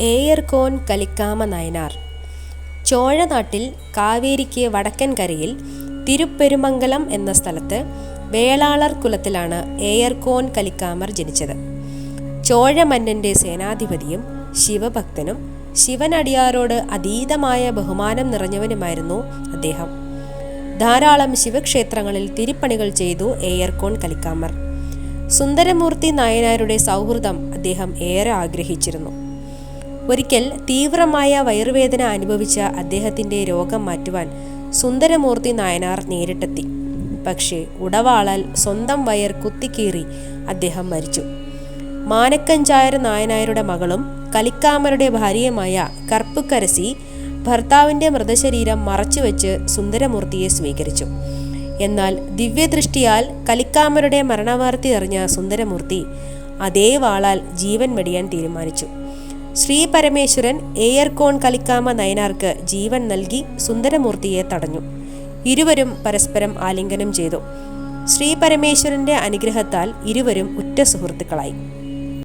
ഏയർകോൺ കലിക്കാമ നയനാർ. ചോഴനാട്ടിൽ കാവേരിക്ക് വടക്കൻ കരയിൽ തിരുപ്പെരുമംഗലം എന്ന സ്ഥലത്ത് വേളാളർ കുലത്തിലാണ് ഏയർകോൺ കലിക്കാമർ ജനിച്ചത്. ചോഴമന്നന്റെ സേനാധിപതിയും ശിവഭക്തനും ശിവനടിയാരോട് അതീതമായ ബഹുമാനം നിറഞ്ഞവനുമായിരുന്നു അദ്ദേഹം. ധാരാളം ശിവക്ഷേത്രങ്ങളിൽ തിരുപ്പണികൾ ചെയ്തു ഏയർകോൺ കലിക്കാമർ. സുന്ദരമൂർത്തി നായനാരുടെ സൗഹൃദം അദ്ദേഹം ഏറെ ആഗ്രഹിച്ചിരുന്നു. ഒരിക്കൽ തീവ്രമായ വയറുവേദന അനുഭവിച്ച അദ്ദേഹത്തിന്റെ രോഗം മാറ്റുവാൻ സുന്ദരമൂർത്തി നായനാർ നേരിട്ടെത്തി. പക്ഷേ ഉടവാളാൽ സ്വന്തം വയർ കുത്തിക്കീറി അദ്ദേഹം മരിച്ചു. മാനക്കഞ്ചായർ നായനായരുടെ മകളും കലിക്കാമരുടെ ഭാര്യയുമായ കർപ്പുക്കരസി ഭർത്താവിന്റെ മൃതശരീരം മറച്ചുവെച്ച് സുന്ദരമൂർത്തിയെ സ്വീകരിച്ചു. എന്നാൽ ദിവ്യദൃഷ്ടിയാൽ കലിക്കാമരുടെ മരണവാർത്തി അറിഞ്ഞ സുന്ദരമൂർത്തി അതേ വാളാൽ ജീവൻ വെടിയാൻ തീരുമാനിച്ചു. ശ്രീ പരമേശ്വരൻ ഏയർകോൺ കളിക്കാമ നയനാർക്ക് ജീവൻ നൽകി സുന്ദരമൂർത്തിയെ തടഞ്ഞു. ഇരുവരും പരസ്പരം ആലിംഗനം ചെയ്തു. ശ്രീ പരമേശ്വരന്റെ അനുഗ്രഹത്താൽ ഇരുവരും ഉറ്റ സുഹൃത്തുക്കളായി.